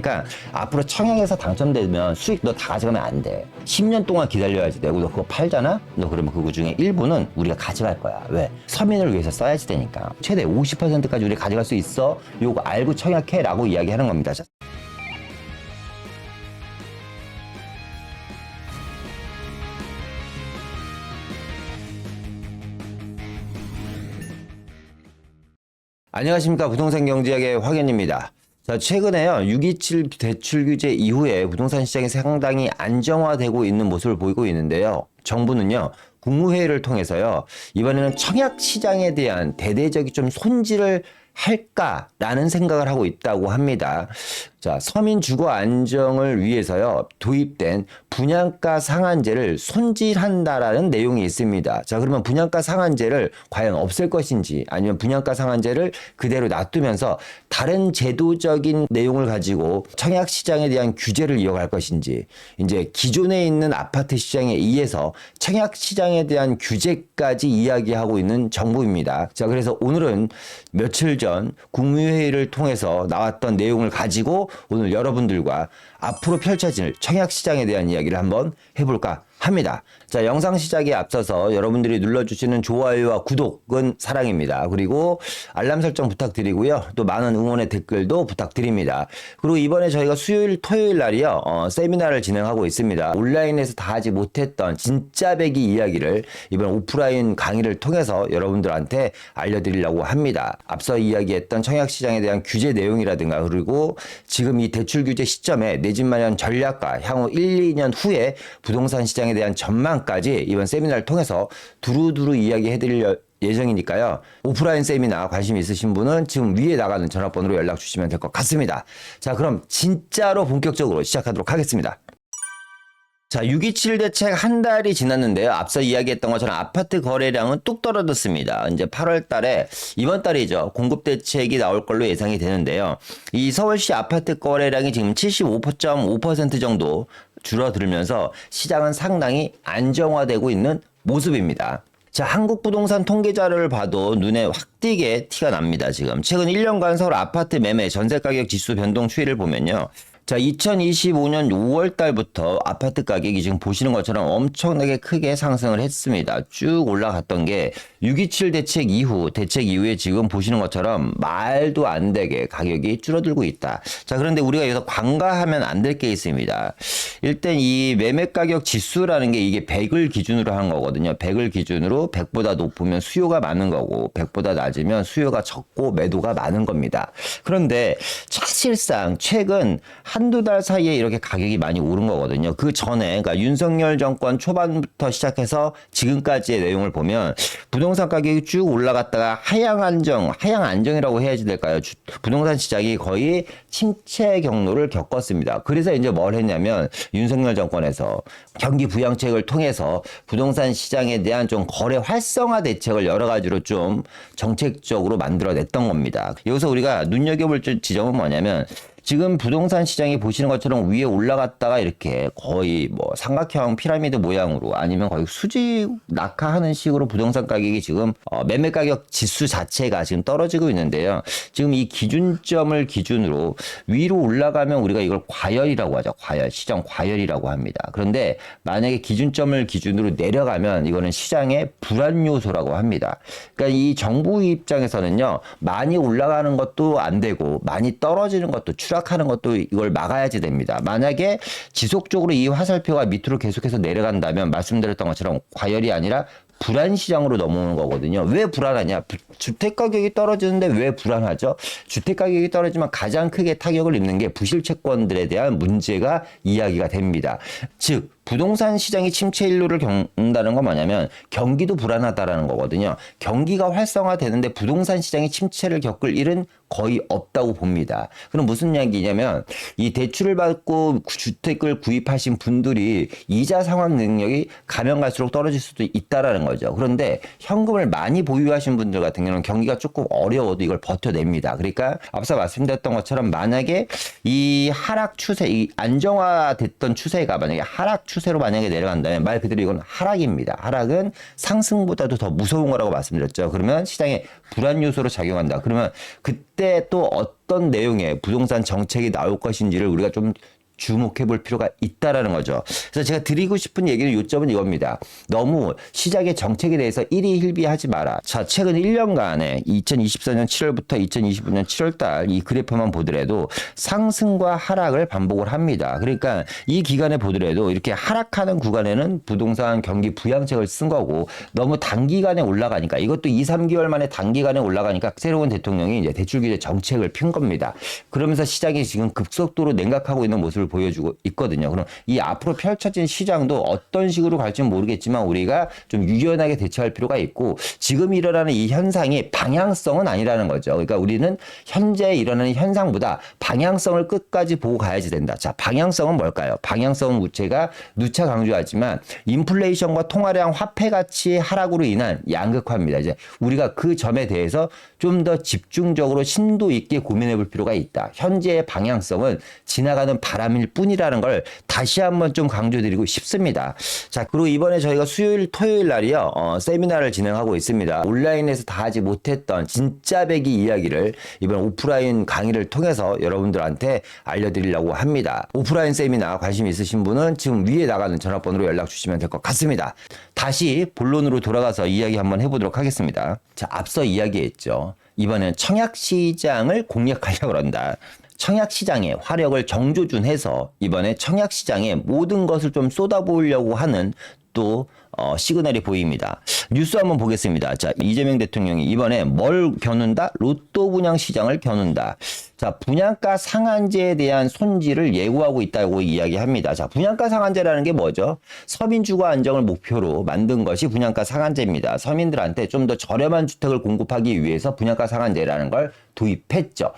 그러니까 앞으로 청약에서 당첨되면 수익 너 다 가져가면 안 돼. 10년 동안 기다려야지 되고 너 그거 팔잖아? 너 그러면 그거 중에 일부는 우리가 가져갈 거야. 왜? 서민을 위해서 써야지 되니까. 최대 50%까지 우리 가져갈 수 있어. 요거 알고 청약해 라고 이야기하는 겁니다. 자, 안녕하십니까 부동산 경제학의 확연입니다. 자 최근에요 627 대출 규제 이후에 부동산 시장이 상당히 안정화되고 있는 모습을 보이고 있는데요. 정부는요 국무회의를 통해서요 이번에는 청약 시장에 대한 대대적인 좀 손질을 할까라는 생각을 하고 있다고 합니다. 자, 서민 주거 안정을 위해서요, 도입된 분양가 상한제를 손질한다라는 내용이 있습니다. 자, 그러면 분양가 상한제를 과연 없앨 것인지 아니면 분양가 상한제를 그대로 놔두면서 다른 제도적인 내용을 가지고 청약 시장에 대한 규제를 이어갈 것인지 이제 기존에 있는 아파트 시장에 의해서 청약 시장에 대한 규제까지 이야기하고 있는 정부입니다. 자, 그래서 오늘은 며칠 전 국무회의를 통해서 나왔던 내용을 가지고 오늘 여러분들과 앞으로 펼쳐질 청약 시장에 대한 이야기를 한번 해볼까 합니다. 자, 영상 시작에 앞서서 여러분들이 눌러주시는 좋아요와 구독은 사랑입니다. 그리고 알람 설정 부탁드리고요. 또 많은 응원의 댓글도 부탁드립니다. 그리고 이번에 저희가 수요일, 토요일 날이요, 어, 세미나를 진행하고 있습니다. 온라인에서 다 하지 못했던 진짜 배기 이야기를 이번 오프라인 강의를 통해서 여러분들한테 알려드리려고 합니다. 앞서 이야기했던 청약시장에 대한 규제 내용이라든가 그리고 지금 이 대출 규제 시점에 내 집 마련 전략과 향후 1, 2년 후에 부동산 시장에 대한 전망까지 이번 세미나를 통해서 두루두루 이야기해 드릴 예정이니까요. 오프라인 세미나 관심 있으신 분은 지금 위에 나가는 전화번호로 연락 주시면 될 것 같습니다. 자, 그럼 진짜로 본격적으로 시작하도록 하겠습니다. 자, 627 대책 한 달이 지났는데요. 앞서 이야기했던 것처럼 아파트 거래량은 뚝 떨어졌습니다. 이제 8월 달에, 이번 달이죠. 공급 대책이 나올 걸로 예상이 되는데요. 이 서울시 아파트 거래량이 지금 75.5% 정도 줄어들면서 시장은 상당히 안정화되고 있는 모습입니다. 자, 한국 부동산 통계 자료를 봐도 눈에 확 띄게 티가 납니다, 지금. 최근 1년간 서울 아파트 매매 전세 가격 지수 변동 추이를 보면요. 자, 2025년 5월 달부터 아파트 가격이 지금 보시는 것처럼 엄청나게 크게 상승을 했습니다. 쭉 올라갔던 게 627 대책 이후, 대책 이후에 지금 보시는 것처럼 말도 안 되게 가격이 줄어들고 있다. 자, 그런데 우리가 여기서 관가하면 안 될 게 있습니다. 일단 이 매매 가격 지수라는 게 이게 100을 기준으로 한 거거든요. 100을 기준으로 100보다 높으면 수요가 많은 거고 100보다 낮으면 수요가 적고 매도가 많은 겁니다. 그런데 사실상 최근 한두 달 사이에 이렇게 가격이 많이 오른 거거든요. 그 전에, 그러니까 윤석열 정권 초반부터 시작해서 지금까지의 내용을 보면 부동산 가격이 쭉 올라갔다가 하향 안정, 하향 안정이라고 해야지 될까요? 주- 부동산 시장이 거의 침체 경로를 겪었습니다. 그래서 이제 뭘 했냐면 윤석열 정권에서 경기 부양책을 통해서 부동산 시장에 대한 좀 거래 활성화 대책을 여러 가지로 좀 정책적으로 만들어냈던 겁니다. 여기서 우리가 눈여겨볼 지점은 뭐냐면 지금 부동산 시장이 보시는 것처럼 위에 올라갔다가 이렇게 거의 뭐 삼각형 피라미드 모양으로 아니면 거의 수직 낙하하는 식으로 부동산 가격이 지금 어, 매매 가격 지수 자체가 지금 떨어지고 있는데요. 지금 이 기준점을 기준으로 위로 올라가면 우리가 이걸 과열이라고 하죠. 과열, 시장 과열이라고 합니다. 그런데 만약에 기준점을 기준으로 내려가면 이거는 시장의 불안 요소라고 합니다. 그러니까 이 정부 입장에서는요, 많이 올라가는 것도 안 되고 많이 떨어지는 것도 추락 하는 것도 이걸 막아야지 됩니다. 만약에 지속적으로 이 화살표가 밑으로 계속해서 내려간다면 말씀드렸던 것처럼 과열이 아니라 불안 시장으로 넘어오는 거거든요. 왜 불안하냐? 부- 주택 가격이 떨어지는데 왜 불안하죠? 주택 가격이 떨어지면 가장 크게 타격을 입는 게 부실 채권들에 대한 문제가 이야기가 됩니다. 즉 부동산 시장이 침체 일로를 겪는다는 건 뭐냐면 경기도 불안하다라는 거거든요. 경기가 활성화되는데 부동산 시장이 침체를 겪을 일은 거의 없다고 봅니다. 그럼 무슨 이야기냐면 이 대출을 받고 주택을 구입하신 분들이 이자 상환 능력이 가면 갈수록 떨어질 수도 있다라는 거죠. 그런데 현금을 많이 보유하신 분들 같은 경우는 경기가 조금 어려워도 이걸 버텨냅니다. 그러니까 앞서 말씀드렸던 것처럼 만약에 이 하락 추세, 이 안정화됐던 추세가 만약에 하락 추세 로 만약에 내려간다면 말 그대로 이건 하락입니다. 하락은 상승보다도 더 무서운 거라고 말씀드렸죠. 그러면 시장에 불안 요소로 작용한다. 그러면 그때 또 어떤 내용의 부동산 정책이 나올 것인지를 우리가 좀 주목해 볼 필요가 있다라는 거죠. 그래서 제가 드리고 싶은 얘기는 요점은 이겁니다. 너무 시장의 정책에 대해서 일희일비하지 마라. 자, 최근 1년간에 2024년 7월부터 2025년 7월달 이 그래프만 보더라도 상승과 하락을 반복을 합니다. 그러니까 이 기간에 보더라도 이렇게 하락하는 구간에는 부동산 경기 부양책을 쓴 거고 너무 단기간에 올라가니까 이것도 2, 3개월 만에 단기간에 올라가니까 새로운 대통령이 이제 대출 규제 정책을 핀 겁니다. 그러면서 시장이 지금 급속도로 냉각하고 있는 모습을 보여주고 있거든요. 그럼 이 앞으로 펼쳐진 시장도 어떤 식으로 갈지는 모르겠지만 우리가 좀 유연하게 대처할 필요가 있고 지금 일어나는 이 현상이 방향성은 아니라는 거죠. 그러니까 우리는 현재 일어나는 현상보다 방향성을 끝까지 보고 가야지 된다. 자, 방향성은 뭘까요? 방향성은 우체가 누차 강조하지만 인플레이션과 통화량 화폐 가치 하락으로 인한 양극화입니다. 이제 우리가 그 점에 대해서 좀 더 집중적으로 심도 있게 고민해 볼 필요가 있다. 현재의 방향성은 지나가는 바람 일 뿐이라는 걸 다시 한번 좀 강조드리고 싶습니다. 자, 그리고 이번에 저희가 수요일, 토요일 날이요, 어, 세미나를 진행하고 있습니다. 온라인에서 다 하지 못했던 진짜 배기 이야기를 이번 오프라인 강의를 통해서 여러분들한테 알려드리려고 합니다. 오프라인 세미나 관심 있으신 분은 지금 위에 나가는 전화번호로 연락 주시면 될 것 같습니다. 다시 본론으로 돌아가서 이야기 한번 해보도록 하겠습니다. 자, 앞서 이야기했죠. 이번엔 청약 시장을 공략하려고 그런다. 청약 시장의 화력을 정조준해서 이번에 청약 시장에 모든 것을 좀 쏟아부으려고 하는 또 어, 시그널이 보입니다. 뉴스 한번 보겠습니다. 자, 이재명 대통령이 이번에 뭘 겨눈다? 로또 분양 시장을 겨눈다. 자, 분양가 상한제에 대한 손질을 예고하고 있다고 이야기합니다. 자, 분양가 상한제라는 게 뭐죠? 서민 주거 안정을 목표로 만든 것이 분양가 상한제입니다. 서민들한테 좀 더 저렴한 주택을 공급하기 위해서 분양가 상한제라는 걸 도입했죠.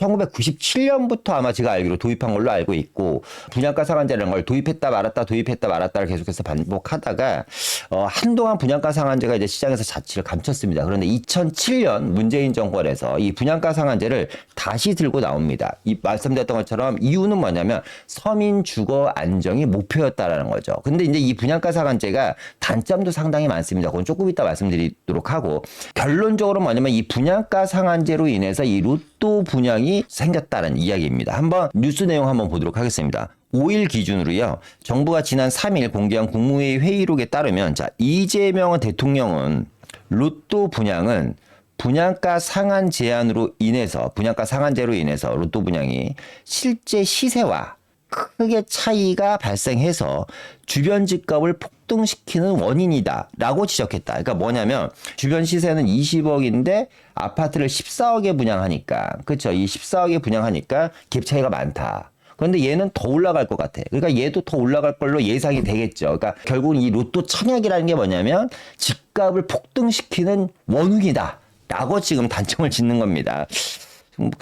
1997년부터 아마 제가 알기로 도입한 걸로 알고 있고 분양가 상한제라는 걸 도입했다 말았다 도입했다 말았다를 계속해서 반복하다가 어, 한동안 분양가 상한제가 이제 시장에서 자취를 감췄습니다. 그런데 2007년 문재인 정권에서 이 분양가 상한제를 다시 들고 나옵니다. 이 말씀드렸던 것처럼 이유는 뭐냐면 서민 주거 안정이 목표였다라는 거죠. 근데 이제 이 분양가 상한제가 단점도 상당히 많습니다. 그건 조금 이따 말씀드리도록 하고 결론적으로 뭐냐면 이 분양가 상한제로 인해서 이 로또 분양이 생겼다는 이야기입니다. 한번 뉴스 내용 한번 보도록 하겠습니다. 5일 기준으로요. 정부가 지난 3일 공개한 국무회의 회의록에 따르면 자, 이재명 대통령은 로또 분양은 분양가 상한 제한으로 인해서 분양가 상한제로 인해서 로또 분양이 실제 시세와 크게 차이가 발생해서 주변 집값을 폭등시키는 원인이다라고 지적했다. 그러니까 뭐냐면 주변 시세는 20억인데 아파트를 14억에 분양하니까 그렇죠. 이 14억에 분양하니까 갭 차이가 많다. 그런데 얘는 더 올라갈 것 같아. 그러니까 얘도 더 올라갈 걸로 예상이 되겠죠. 그러니까 결국은 이 로또 청약이라는 게 뭐냐면 집값을 폭등시키는 원흉이다. 라고 지금 단정을 짓는 겁니다.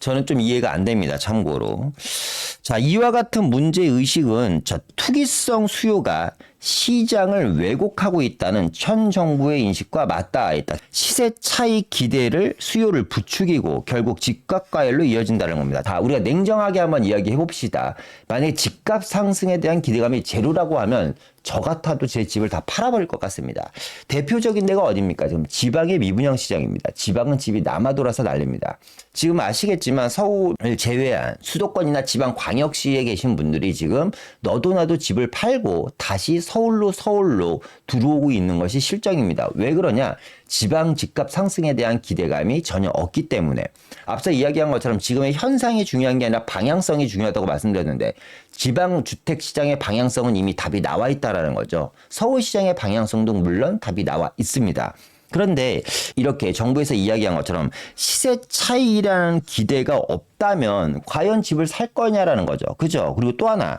저는 좀 이해가 안 됩니다. 참고로. 자, 이와 같은 문제 의식은 저 투기성 수요가 시장을 왜곡하고 있다는 현 정부의 인식과 맞닿아 있다. 시세 차이 기대를 수요를 부추기고 결국 집값 과열로 이어진다는 겁니다. 다 우리가 냉정하게 한번 이야기해 봅시다. 만약에 집값 상승에 대한 기대감이 제로라고 하면 저 같아도 제 집을 다 팔아버릴 것 같습니다. 대표적인 데가 어딥니까? 지금 지방의 미분양 시장입니다. 지방은 집이 남아 돌아서 난립니다. 지금 아시겠지만 서울을 제외한 수도권이나 지방 광역시에 계신 분들이 지금 너도 나도 집을 팔고 다시 서울로 서울로 들어오고 있는 것이 실정입니다. 왜 그러냐? 지방 집값 상승에 대한 기대감이 전혀 없기 때문에 앞서 이야기한 것처럼 지금의 현상이 중요한 게 아니라 방향성이 중요하다고 말씀드렸는데 지방 주택 시장의 방향성은 이미 답이 나와 있다라는 거죠. 서울 시장의 방향성도 물론 답이 나와 있습니다. 그런데 이렇게 정부에서 이야기한 것처럼 시세 차이라는 기대가 없다면 과연 집을 살 거냐라는 거죠. 그죠? 그리고 또 하나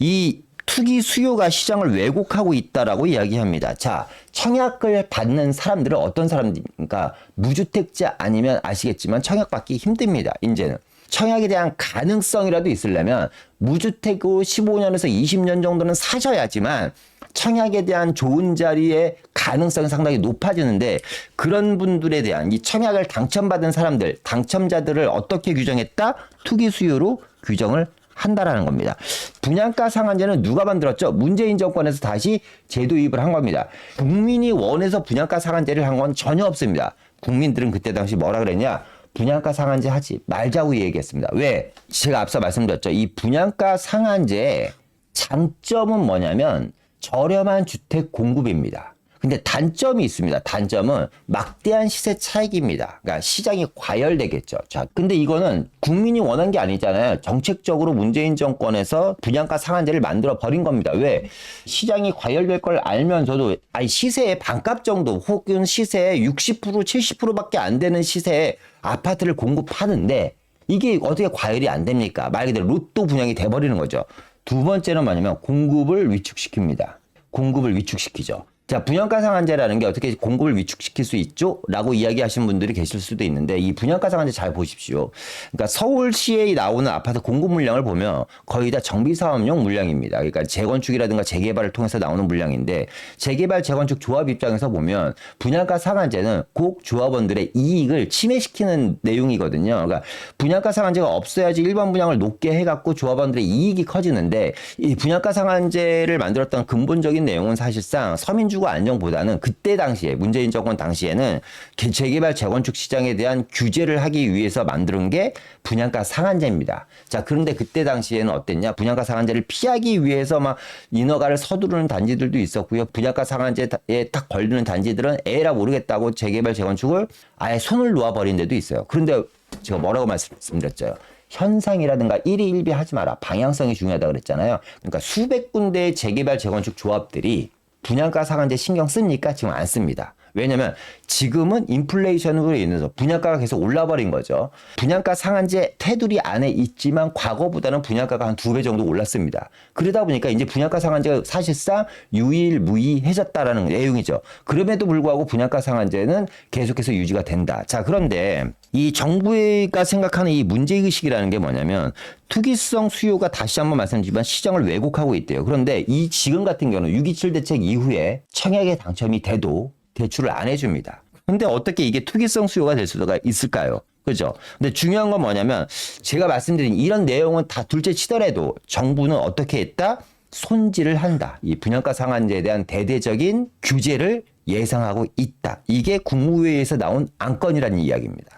이 투기 수요가 시장을 왜곡하고 있다라고 이야기합니다. 자, 청약을 받는 사람들은 어떤 사람들입니까? 무주택자 아니면 아시겠지만 청약 받기 힘듭니다. 이제는. 청약에 대한 가능성이라도 있으려면 무주택으로 15년에서 20년 정도는 사셔야지만 청약에 대한 좋은 자리의 가능성이 상당히 높아지는데 그런 분들에 대한 이 청약을 당첨받은 사람들, 당첨자들을 어떻게 규정했다? 투기 수요로 규정을 한다라는 겁니다. 분양가 상한제는 누가 만들었죠? 문재인 정권에서 다시 제도입을 한 겁니다. 국민이 원해서 분양가 상한제를 한 건 전혀 없습니다. 국민들은 그때 당시 뭐라 그랬냐? 분양가 상한제 하지 말자고 얘기했습니다. 왜? 제가 앞서 말씀드렸죠. 이 분양가 상한제의 장점은 뭐냐면 저렴한 주택 공급입니다. 근데 단점이 있습니다. 단점은 막대한 시세 차익입니다. 그러니까 시장이 과열되겠죠. 자, 근데 이거는 국민이 원한 게 아니잖아요. 정책적으로 문재인 정권에서 분양가 상한제를 만들어 버린 겁니다. 왜? 시장이 과열될 걸 알면서도 아니 시세의 반값 정도 혹은 시세의 60% 70%밖에 안 되는 시세에 아파트를 공급하는데 이게 어떻게 과열이 안 됩니까? 말 그대로 로또 분양이 돼 버리는 거죠. 두 번째는 뭐냐면 공급을 위축시킵니다. 공급을 위축시키죠. 자, 분양가 상한제라는 게 어떻게 공급을 위축시킬 수 있죠? 라고 이야기하시는 분들이 계실 수도 있는데 이 분양가 상한제 잘 보십시오. 그러니까 서울시에 나오는 아파트 공급 물량을 보면 거의 다 정비 사업용 물량입니다. 그러니까 재건축이라든가 재개발을 통해서 나오는 물량인데 재개발 재건축 조합 입장에서 보면 분양가 상한제는 꼭 조합원들의 이익을 침해시키는 내용이거든요. 그러니까 분양가 상한제가 없어야지 일반 분양을 높게 해 갖고 조합원들의 이익이 커지는데 이 분양가 상한제를 만들었던 근본적인 내용은 사실상 서민 주거 안정보다는 그때 당시에 문재인 정권 당시에는 개- 재개발 재건축 시장에 대한 규제를 하기 위해서 만드는 게 분양가 상한제입니다. 자 그런데 그때 당시에는 어땠냐? 분양가 상한제를 피하기 위해서 막 인허가를 서두르는 단지들도 있었고요. 분양가 상한제에 딱 걸리는 단지들은 에라 모르겠다고 재개발 재건축을 아예 손을 놓아버린 데도 있어요. 그런데 제가 뭐라고 말씀드렸죠? 현상이라든가 일희일비 하지 마라. 방향성이 중요하다 그랬잖아요. 그러니까 수백 군데의 재개발 재건축 조합들이 분양가 상한제 신경 씁니까? 지금 안 씁니다. 왜냐면 지금은 인플레이션으로 인해서 분양가가 계속 올라버린 거죠. 분양가 상한제 테두리 안에 있지만 과거보다는 분양가가 한 두 배 정도 올랐습니다. 그러다 보니까 이제 분양가 상한제가 사실상 유일무이해졌다라는 내용이죠. 그럼에도 불구하고 분양가 상한제는 계속해서 유지가 된다. 자, 그런데 이 정부가 생각하는 이 문제의식이라는 게 뭐냐면 투기성 수요가 다시 한번 말씀드리지만 시장을 왜곡하고 있대요. 그런데 이 지금 같은 경우는 6.27 대책 이후에 청약에 당첨이 돼도 대출을 안 해줍니다. 근데 어떻게 이게 투기성 수요가 될 수가 있을까요? 그죠? 근데 중요한 건 뭐냐면 제가 말씀드린 이런 내용은 다 둘째 치더라도 정부는 어떻게 했다? 손질을 한다. 이 분양가 상한제에 대한 대대적인 규제를 예상하고 있다. 이게 국무회의에서 나온 안건이라는 이야기입니다.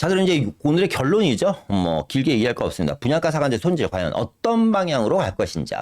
자, 그럼 이제 오늘의 결론이죠. 뭐 길게 얘기할 거 없습니다. 분양가 상한제 손질 과연 어떤 방향으로 갈 것인지.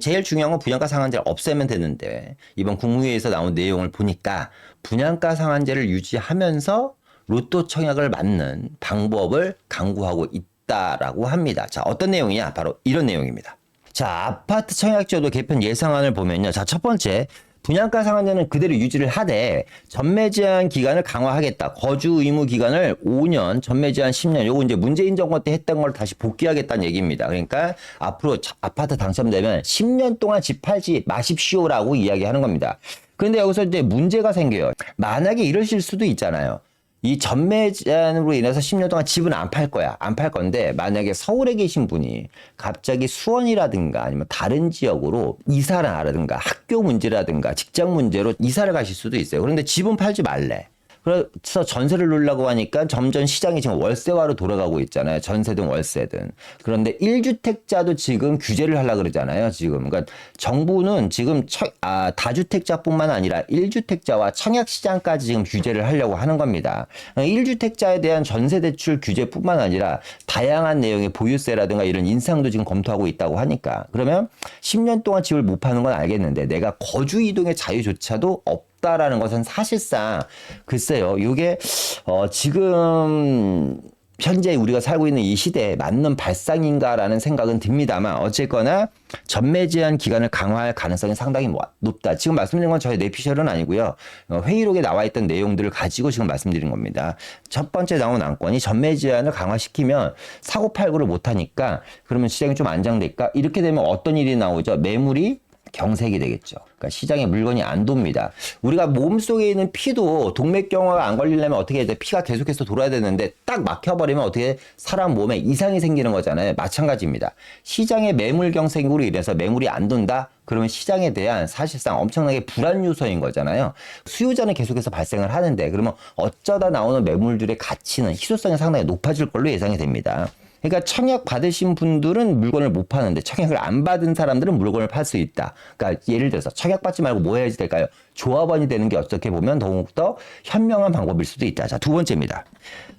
제일 중요한 건 분양가 상한제를 없애면 되는데 이번 국무회의에서 나온 내용을 보니까 분양가 상한제를 유지하면서 로또 청약을 막는 방법을 강구하고 있다라고 합니다. 자, 어떤 내용이냐? 바로 이런 내용입니다. 자, 아파트 청약제도 개편 예상안을 보면요. 자, 첫 번째. 분양가 상한제는 그대로 유지를 하되 전매 제한 기간을 강화하겠다. 거주 의무 기간을 5년, 전매 제한 10년. 요거 이제 문재인 정권 때 했던 걸 다시 복귀하겠다는 얘기입니다. 그러니까 앞으로 차- 아파트 당첨되면 10년 동안 집 팔지 마십시오라고 이야기하는 겁니다. 그런데 여기서 이제 문제가 생겨요. 만약에 이러실 수도 있잖아요. 이 전매 제한으로 인해서 10년 동안 집은 안 팔 거야. 안 팔 건데 만약에 서울에 계신 분이 갑자기 수원이라든가 아니면 다른 지역으로 이사를 하라든가 학교 문제라든가 직장 문제로 이사를 가실 수도 있어요. 그런데 집은 팔지 말래. 그래서 전세를 놓으려고 하니까 점점 시장이 지금 월세화로 돌아가고 있잖아요. 전세든 월세든. 그런데 1주택자도 지금 규제를 하려고 그러잖아요. 지금. 그러니까 정부는 지금 처, 아, 다주택자뿐만 아니라 1주택자와 청약시장까지 지금 규제를 하려고 하는 겁니다. 1주택자에 대한 전세대출 규제뿐만 아니라 다양한 내용의 보유세라든가 이런 인상도 지금 검토하고 있다고 하니까. 그러면 10년 동안 집을 못 파는 건 알겠는데 내가 거주 이동의 자유조차도 없 다라는 것은 사실상 글쎄요. 이게 어 지금 현재 우리가 살고 있는 이 시대에 맞는 발상인가라는 생각은 듭니다만 어쨌거나 전매 제한 기간을 강화할 가능성이 상당히 뭐- 높다. 지금 말씀드린 건 저의 내피셜은 아니고요. 어, 회의록에 나와 있던 내용들을 가지고 지금 말씀드린 겁니다. 첫 번째 나온 안건이 전매 제한을 강화시키면 사고 팔고를 못 하니까 그러면 시장이 좀 안정될까? 이렇게 되면 어떤 일이 나오죠? 매물이 경색이 되겠죠. 그러니까 시장에 물건이 안 돕니다. 우리가 몸속에 있는 피도 동맥경화가 안 걸리려면 어떻게 해야 돼? 피가 계속해서 돌아야 되는데 딱 막혀버리면 어떻게 사람 몸에 이상이 생기는 거잖아요. 마찬가지입니다. 시장의 매물 경색으로 인해서 매물이 안 돈다? 그러면 시장에 대한 사실상 엄청나게 불안 요소인 거잖아요. 수요자는 계속해서 발생을 하는데 그러면 어쩌다 나오는 매물들의 가치는 희소성이 상당히 높아질 걸로 예상이 됩니다. 그러니까 청약 받으신 분들은 물건을 못 파는데 청약을 안 받은 사람들은 물건을 팔 수 있다. 그러니까 예를 들어서 청약 받지 말고 뭐 해야지 될까요? 조합원이 되는 게 어떻게 보면 더욱더 현명한 방법일 수도 있다. 자, 두 번째입니다.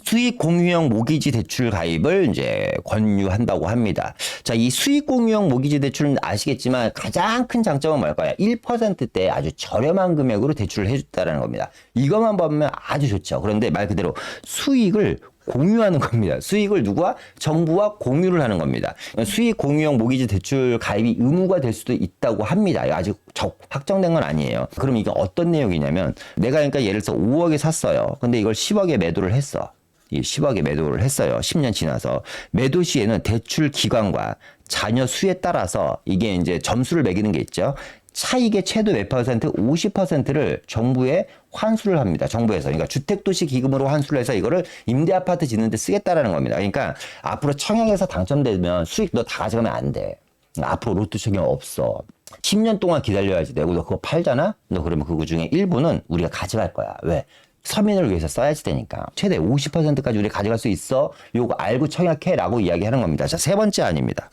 수익 공유형 모기지 대출 가입을 이제 권유한다고 합니다. 자, 이 수익 공유형 모기지 대출은 아시겠지만 가장 큰 장점은 뭘까요? 1%대 아주 저렴한 금액으로 대출을 해줬다는 겁니다. 이것만 보면 아주 좋죠. 그런데 말 그대로 수익을 공유하는 겁니다. 수익을 누구와? 정부와 공유를 하는 겁니다. 수익 공유형 모기지 대출 가입이 의무가 될 수도 있다고 합니다. 아직 적, 확정된 건 아니에요. 그럼 이게 어떤 내용이냐면 내가 그러니까 예를 들어서 5억에 샀어요. 근데 이걸 10억에 매도를 했어. 이 10억에 매도를 했어요. 10년 지나서. 매도 시에는 대출 기간과 자녀 수에 따라서 이게 이제 점수를 매기는 게 있죠. 차익의 최대 몇 퍼센트? 50%를 정부에 환수를 합니다. 정부에서. 그러니까 주택도시 기금으로 환수를 해서 이거를 임대 아파트 짓는데 쓰겠다라는 겁니다. 그러니까 앞으로 청약에서 당첨되면 수익 너 다 가져가면 안 돼. 앞으로 로또 청약 없어. 10년 동안 기다려야지 되고 너 그거 팔잖아? 너 그러면 그거 중에 일부는 우리가 가져갈 거야. 왜? 서민을 위해서 써야지 되니까 최대 50%까지 우리 가져갈 수 있어. 요거 알고 청약해라고 이야기하는 겁니다. 자, 세 번째 아닙니다.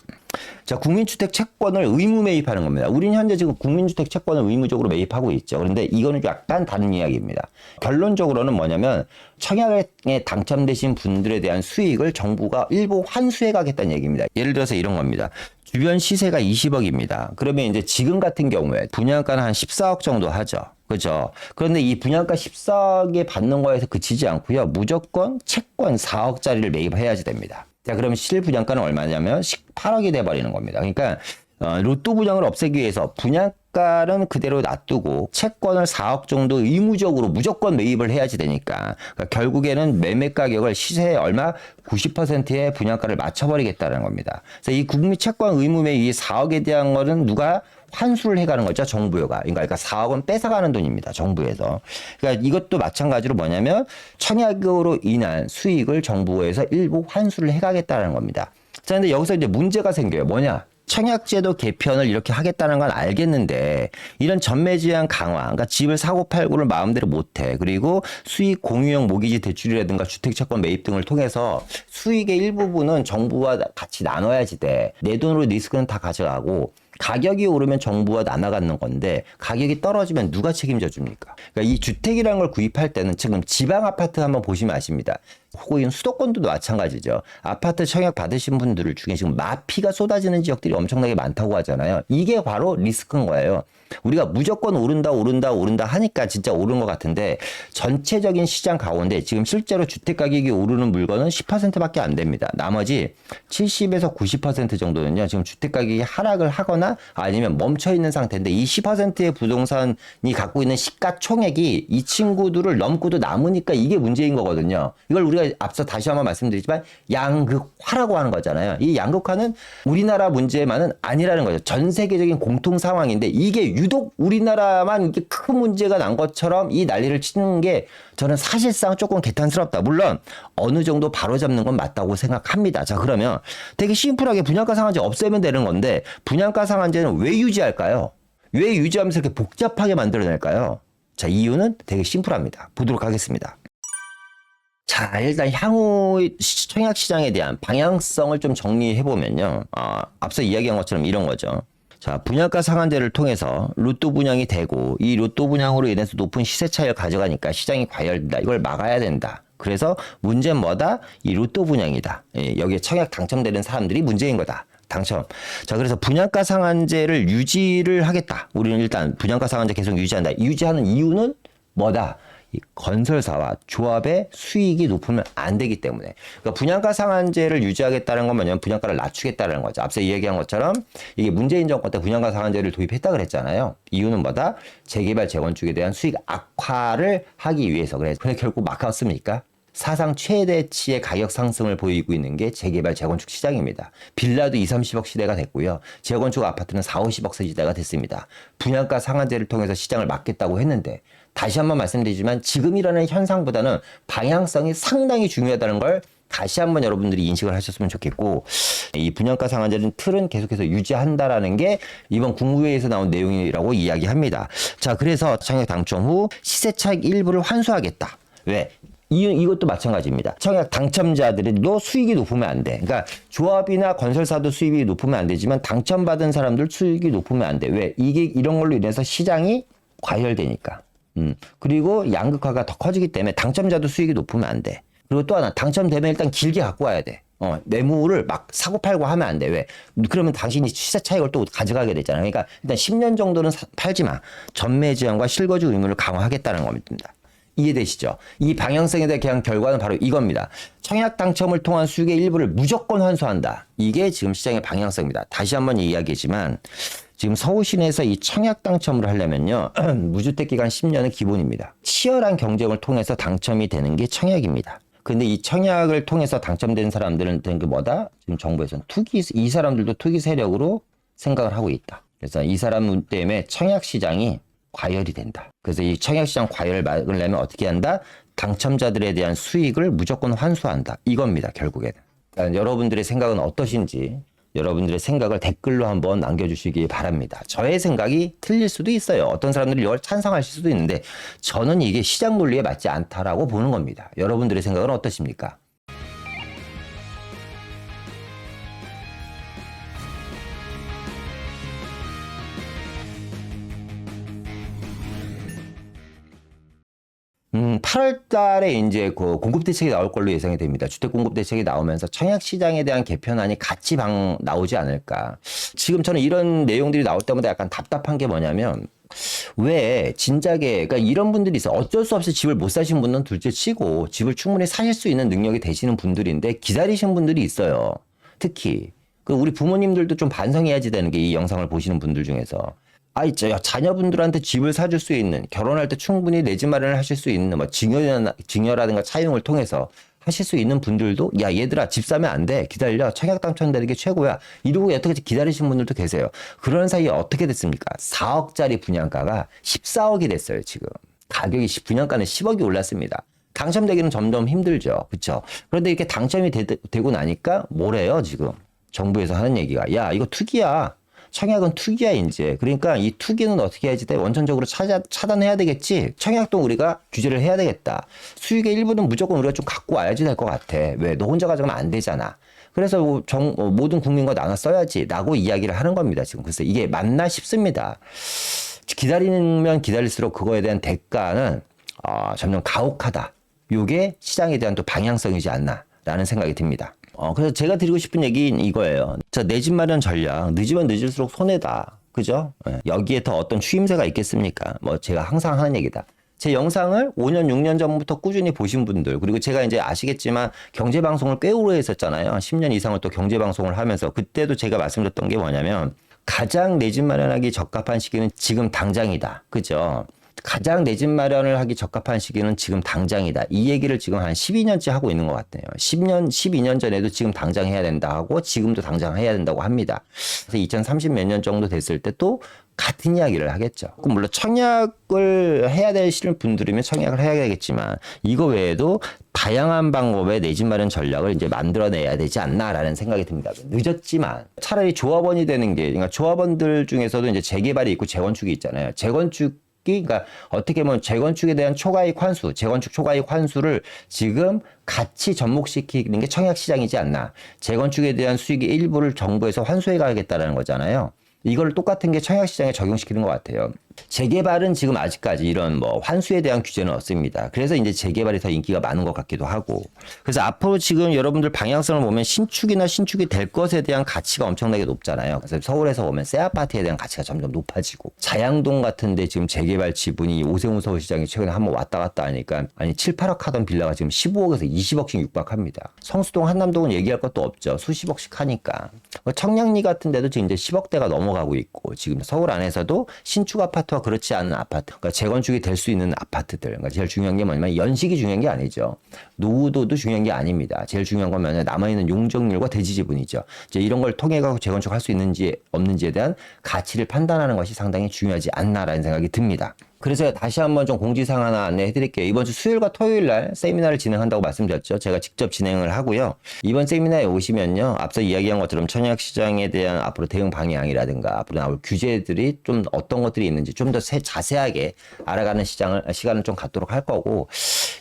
자, 국민주택 채권을 의무 매입하는 겁니다. 우리는 현재 지금 국민주택 채권을 의무적으로 매입하고 있죠. 그런데 이거는 약간 다른 이야기입니다. 결론적으로는 뭐냐면 청약에 당첨되신 분들에 대한 수익을 정부가 일부 환수해 가겠다는 얘기입니다. 예를 들어서 이런 겁니다. 주변 시세가 20억입니다. 그러면 이제 지금 같은 경우에 분양가는 한 14억 정도 하죠. 그죠. 그런데 이 분양가 14억에 받는 거에서 그치지 않고요. 무조건 채권 4억짜리를 매입해야지 됩니다. 자, 그러면 실분양가는 얼마냐면 18억이 돼버리는 겁니다. 그러니까 어, 로또 분양을 없애기 위해서 분양가는 그대로 놔두고 채권을 4억 정도 의무적으로 무조건 매입을 해야지 되니까 그러니까 결국에는 매매 가격을 시세에 얼마 90%의 분양가를 맞춰버리겠다는 겁니다. 그래서 이 국민 채권 의무 매입 4억에 대한 거는 누가 환수를 해가는 거죠 정부가 그러니까, 그러니까 4억은 뺏어가는 돈입니다 정부에서 그러니까 이것도 마찬가지로 뭐냐면 청약으로 인한 수익을 정부에서 일부 환수를 해가겠다는 겁니다 자 근데 여기서 이제 문제가 생겨요 뭐냐 청약제도 개편을 이렇게 하겠다는 건 알겠는데 이런 전매 제한 강화, 그러니까 집을 사고 팔고를 마음대로 못해. 그리고 수익 공유형 모기지 대출이라든가 주택채권 매입 등을 통해서 수익의 일부분은 정부와 같이 나눠야지 돼. 내 돈으로 리스크는 다 가져가고 가격이 오르면 정부와 나눠 갖는 건데 가격이 떨어지면 누가 책임져 줍니까? 그러니까 이 주택이라는 걸 구입할 때는 지금 지방 아파트 한번 보시면 아십니다. 혹은 수도권도 마찬가지죠. 아파트 청약 받으신 분들 중에 지금 마피가 쏟아지는 지역들이 엄청나게 많다고 하잖아요. 이게 바로 리스크인 거예요. 우리가 무조건 오른다 오른다 오른다 하니까 진짜 오른 것 같은데 전체적인 시장 가운데 지금 실제로 주택 가격이 오르는 물건은 10%밖에 안 됩니다. 나머지 70에서 90% 정도는요. 지금 주택 가격이 하락을 하거나 아니면 멈춰 있는 상태인데 이 10%의 부동산이 갖고 있는 시가총액이 이 친구들을 넘고도 남으니까 이게 문제인 거거든요. 이걸 우리가 앞서 다시 한번 말씀드리지만 양극화라고 하는 거잖아요. 이 양극화는 우리나라 문제만은 아니라는 거죠. 전 세계적인 공통 상황인데 이게 유독 우리나라만 이게 큰 문제가 난 것처럼 이 난리를 치는 게 저는 사실상 조금 개탄스럽다. 물론 어느 정도 바로잡는 건 맞다고 생각합니다. 자 그러면 되게 심플하게 분양가 상한제 없애면 되는 건데 분양가 상한제는 왜 유지할까요? 왜 유지하면서 이렇게 복잡하게 만들어낼까요? 자 이유는 되게 심플합니다. 보도록 하겠습니다. 자, 일단 향후 청약 시장에 대한 방향성을 좀 정리해 보면요. 어, 앞서 이야기한 것처럼 이런 거죠. 자, 분양가 상한제를 통해서 로또 분양이 되고 이 로또 분양으로 인해서 높은 시세 차익을 가져가니까 시장이 과열된다. 이걸 막아야 된다. 그래서 문제는 뭐다? 이 로또 분양이다. 예, 여기에 청약 당첨되는 사람들이 문제인 거다. 당첨. 자, 그래서 분양가 상한제를 유지를 하겠다. 우리는 일단 분양가 상한제 계속 유지한다. 유지하는 이유는 뭐다? 이 건설사와 조합의 수익이 높으면 안 되기 때문에 그러니까 분양가 상한제를 유지하겠다는 건 뭐냐면 분양가를 낮추겠다는 거죠. 앞서 얘기한 것처럼 이게 문재인 정권 때 분양가 상한제를 도입했다 그랬잖아요. 이유는 뭐다? 재개발 재건축에 대한 수익 악화를 하기 위해서 그래. 근데 결국 막았습니까? 사상 최대치의 가격 상승을 보이고 있는 게 재개발 재건축 시장입니다. 빌라도 2, 30억 시대가 됐고요. 재건축 아파트는 4, 50억 세 시대가 됐습니다. 분양가 상한제를 통해서 시장을 막겠다고 했는데 다시 한번 말씀드리지만 지금 일어나는 현상보다는 방향성이 상당히 중요하다는 걸 다시 한번 여러분들이 인식을 하셨으면 좋겠고 이 분양가 상한제는 틀은 계속해서 유지한다라는 게 이번 국무회의에서 나온 내용이라고 이야기합니다. 자, 그래서 청약 당첨 후 시세 차익 일부를 환수하겠다. 왜? 이, 이것도 마찬가지입니다. 청약 당첨자들도 수익이 높으면 안 돼. 그러니까 조합이나 건설사도 수익이 높으면 안 되지만 당첨받은 사람들 수익이 높으면 안 돼. 왜? 이게 이런 걸로 인해서 시장이 과열되니까. 음. 그리고 양극화가 더 커지기 때문에 당첨자도 수익이 높으면 안 돼. 그리고 또 하나 당첨되면 일단 길게 갖고 와야 돼. 어, 매물을 막 사고 팔고 하면 안 돼. 왜? 그러면 당신이 시세 차익을 또 가져가게 되잖아요. 그러니까 일단 10년 정도는 사- 팔지 마. 전매 제한과 실거주 의무를 강화하겠다는 겁니다. 이해되시죠? 이 방향성에 대한 결과는 바로 이겁니다. 청약 당첨을 통한 수익의 일부를 무조건 환수한다. 이게 지금 시장의 방향성입니다. 다시 한번 이야기지만 지금 서울 시내에서 이 청약 당첨을 하려면요. 무주택 기간 10년은 기본입니다. 치열한 경쟁을 통해서 당첨이 되는 게 청약입니다. 근데 이 청약을 통해서 당첨된 사람들은 된 게 뭐다? 지금 정부에서는 투기 이 사람들도 투기 세력으로 생각을 하고 있다. 그래서 이 사람 때문에 청약 시장이 과열이 된다. 그래서 이 청약 시장 과열을 막으려면 어떻게 한다? 당첨자들에 대한 수익을 무조건 환수한다. 이겁니다. 결국에는. 그러니까 여러분들의 생각은 어떠신지 여러분들의 생각을 댓글로 한번 남겨주시기 바랍니다. 저의 생각이 틀릴 수도 있어요. 어떤 사람들이 이걸 찬성하실 수도 있는데 저는 이게 시장 논리에 맞지 않다라고 보는 겁니다. 여러분들의 생각은 어떠십니까? 8월 달에 이제 그 공급 대책이 나올 걸로 예상이 됩니다. 주택 공급 대책이 나오면서 청약 시장에 대한 개편안이 같이 방 나오지 않을까. 지금 저는 이런 내용들이 나올 때마다 약간 답답한 게 뭐냐면 왜 진작에 그러니까 이런 분들이 있어 어쩔 수 없이 집을 못 사신 분은 둘째 치고 집을 충분히 사실 수 있는 능력이 되시는 분들인데 기다리신 분들이 있어요. 특히 그 우리 부모님들도 좀 반성해야지 되는 게 이 영상을 보시는 분들 중에서 아이 저 자녀분들한테 집을 사줄 수 있는 결혼할 때 충분히 내 집 마련을 하실 수 있는 뭐 증여나 증여라든가 차용을 통해서 하실 수 있는 분들도 야 얘들아 집 사면 안 돼. 기다려. 청약 당첨되는 게 최고야. 이러고 여태까지 기다리신 분들도 계세요. 그런 사이에 어떻게 됐습니까? 4억짜리 분양가가 14억이 됐어요 지금. 가격이 10 분양가는 10억이 올랐습니다. 당첨되기는 점점 힘들죠. 그렇죠 그런데 이렇게 당첨이 되, 되고 나니까 뭐래요 지금? 정부에서 하는 얘기가. 야 이거 투기야 청약은 투기야 이제. 그러니까 이 투기는 어떻게 해야지 돼? 원천적으로 차자, 차단해야 되겠지? 청약도 우리가 규제를 해야 되겠다. 수익의 일부는 무조건 우리가 좀 갖고 와야지 될 것 같아. 왜? 너 혼자 가져가면 안 되잖아. 그래서 뭐 정, 어, 모든 국민과 나눠 써야지 라고 이야기를 하는 겁니다 지금. 글쎄 이게 맞나 싶습니다. 기다리면 기다릴수록 그거에 대한 대가는 어, 점점 가혹하다. 요게 시장에 대한 또 방향성이지 않나라는 생각이 듭니다. 어, 그래서 제가 드리고 싶은 얘기는 이거예요. 자, 내 집 마련 전략. 늦으면 늦을수록 손해다. 그죠? 예. 여기에 더 어떤 추임새가 있겠습니까? 뭐 제가 항상 하는 얘기다. 제 영상을 5년, 6년 전부터 꾸준히 보신 분들, 그리고 제가 이제 아시겠지만 경제방송을 꽤 오래 했었잖아요. 10년 이상을 또 경제방송을 하면서 그때도 제가 말씀드렸던 게 뭐냐면 가장 내 집 마련하기 적합한 시기는 지금 당장이다. 그죠? 가장 내 집 마련을 하기 적합한 시기는 지금 당장이다. 이 얘기를 지금 한 12년째 하고 있는 것 같아요. 10년, 12년 전에도 지금 당장 해야 된다 하고 지금도 당장 해야 된다고 합니다. 그래서 2030 몇 년 정도 됐을 때 또 같은 이야기를 하겠죠. 그럼 물론 청약을 해야 되시는 분들이면 청약을 해야 되겠지만 이거 외에도 다양한 방법의 내 집 마련 전략을 이제 만들어내야 되지 않나라는 생각이 듭니다. 늦었지만 차라리 조합원이 되는 게 그러니까 조합원들 중에서도 이제 재개발이 있고 재건축이 있잖아요. 재건축 그러니까 어떻게 보면 재건축에 대한 초과이익 환수, 재건축 초과이익 환수를 지금 같이 접목시키는 게 청약 시장이지 않나. 재건축에 대한 수익의 일부를 정부에서 환수해 가겠다라는 거잖아요. 이걸 똑같은 게 청약 시장에 적용시키는 것 같아요. 재개발은 지금 아직까지 이런 뭐 환수에 대한 규제는 없습니다. 그래서 이제 재개발이 더 인기가 많은 것 같기도 하고. 그래서 앞으로 지금 여러분들 방향성을 보면 신축이나 신축이 될 것에 대한 가치가 엄청나게 높잖아요. 그래서 서울에서 보면 새 아파트에 대한 가치가 점점 높아지고 자양동 같은데 지금 재개발 지분이 오세훈 서울시장이 최근에 한번 왔다 갔다 하니까 아니 7, 8억 하던 빌라가 지금 15억에서 20억씩 육박합니다. 성수동 한남동은 얘기할 것도 없죠. 수십억씩 하니까. 청량리 같은 데도 지금 이제 10억대가 넘어가고 있고 지금 서울 안에서도 신축 아파트 아파트와 그렇지 않은 아파트, 그러니까 재건축이 될 수 있는 아파트들. 그러니까 제일 중요한 게 뭐냐면 연식이 중요한 게 아니죠. 노후도도 중요한 게 아닙니다. 제일 중요한 건 뭐냐면 남아있는 용적률과 대지 지분이죠. 이제 이런 걸 통해 가고 재건축할 수 있는지 없는지에 대한 가치를 판단하는 것이 상당히 중요하지 않나라는 생각이 듭니다. 그래서 다시 한번 좀 공지사항 하나 안내해 드릴게요. 이번 주 수요일과 토요일 날 세미나를 진행한다고 말씀드렸죠. 제가 직접 진행을 하고요. 이번 세미나에 오시면요. 앞서 이야기한 것처럼 청약 시장에 대한 앞으로 대응 방향이라든가 앞으로 나올 규제들이 좀 어떤 것들이 있는지 좀 더 자세하게 알아가는 시장을 시간을 좀 갖도록 할 거고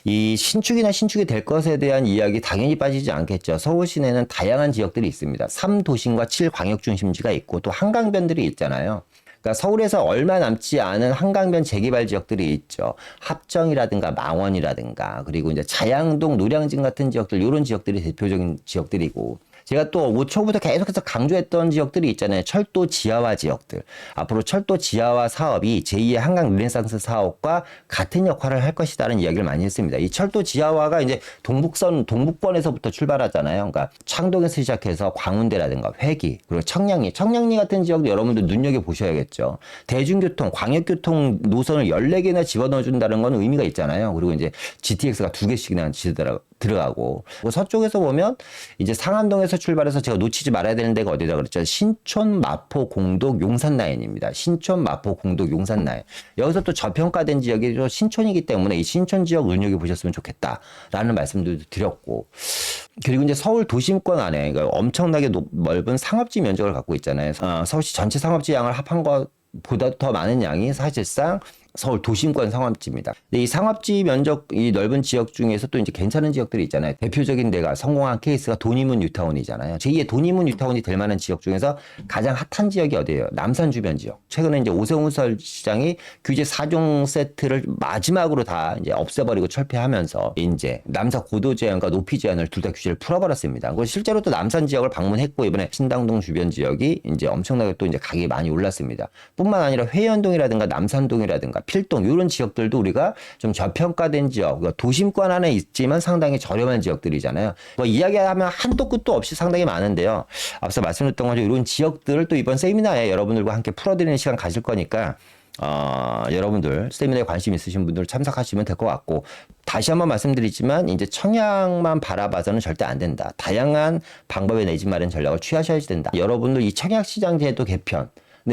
이 신축이나 신축이 될 것에 대한 이야기 당연히 빠지지 않겠죠. 서울 시내는 다양한 지역들이 있습니다. 3도심과 7광역 중심지가 있고 또 한강변들이 있잖아요. 그러니까 서울에서 얼마 남지 않은 한강변 재개발 지역들이 있죠. 합정이라든가 망원이라든가 그리고 이제 자양동, 노량진 같은 지역들 이런 지역들이 대표적인 지역들이고 제가 또 5초부터 계속해서 강조했던 지역들이 있잖아요. 철도 지하화 지역들. 앞으로 철도 지하화 사업이 제2의 한강 르네상스 사업과 같은 역할을 할 것이다라는 이야기를 많이 했습니다. 이 철도 지하화가 이제 동북선, 동북권에서부터 출발하잖아요. 그러니까 창동에서 시작해서 광운대라든가 회기, 그리고 청량리, 청량리 같은 지역도 여러분들 눈여겨 보셔야겠죠. 대중교통, 광역교통 노선을 14개나 집어넣어 준다는 건 의미가 있잖아요. 그리고 이제 GTX가 두 개씩이나 지더라고 들어가고. 뭐 서쪽에서 보면 이제 상암동에서 출발해서 제가 놓치지 말아야 되는 데가 어디다 그랬죠? 신촌 마포 공덕 용산 라인입니다. 신촌 마포 공덕 용산 라인. 여기서 또 저평가된 지역이 또 신촌이기 때문에 이 신촌 지역 눈여겨 보셨으면 좋겠다라는 말씀도 드렸고. 그리고 이제 서울 도심권 안에 그러니까 엄청나게 높, 넓은 상업지 면적을 갖고 있잖아요. 어, 서울시 전체 상업지 양을 합한 것 보다 더 많은 양이 사실상 서울 도심권 상업지입니다. 이 상업지 면적 이 넓은 지역 중에서 또 이제 괜찮은 지역들이 있잖아요. 대표적인 데가 성공한 케이스가 돈이문 뉴타운이잖아요. 제2의 돈이문 뉴타운이 될 만한 지역 중에서 가장 핫한 지역이 어디예요? 남산 주변 지역. 최근에 이제 오세훈 서울시장이 규제 4종 세트를 마지막으로 다 이제 없애버리고 철폐하면서 이제 남산 고도 제한과 높이 제한을 둘 다 규제를 풀어버렸습니다. 그리고 실제로 또 남산 지역을 방문했고 이번에 신당동 주변 지역이 이제 엄청나게 또 이제 가격이 많이 올랐습니다. 뿐만 아니라 회원동이라든가 남산동이라든가 필동 이런 지역들도 우리가 좀 저평가된 지역, 그러니까 도심권 안에 있지만 상당히 저렴한 지역들이잖아요. 뭐 이야기하면 한도 끝도 없이 상당히 많은데요. 앞서 말씀드렸던 것처럼 이런 지역들을 또 이번 세미나에 여러분들과 함께 풀어드리는 시간 가질 거니까 어, 여러분들 세미나에 관심 있으신 분들 참석하시면 될 것 같고 다시 한번 말씀드리지만 이제 청약만 바라봐서는 절대 안 된다. 다양한 방법의 내집 마련 전략을 취하셔야 된다. 여러분들 이 청약 시장 제도 개편 에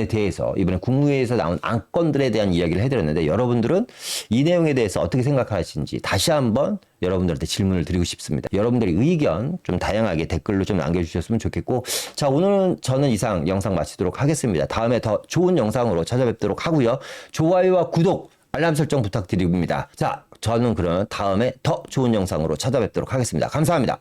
대해서 이번에 국무회의에서 나온 안건들에 대한 이야기를 해드렸는데 여러분들은 이 내용에 대해서 어떻게 생각하시는지 다시 한번 여러분들한테 질문을 드리고 싶습니다. 여러분들의 의견 좀 다양하게 댓글로 좀 남겨주셨으면 좋겠고 자 오늘은 저는 이상 영상 마치도록 하겠습니다. 다음에 더 좋은 영상으로 찾아뵙도록 하고요. 좋아요와 구독 알람 설정 부탁드립니다. 자 저는 그러면 다음에 더 좋은 영상으로 찾아뵙도록 하겠습니다. 감사합니다.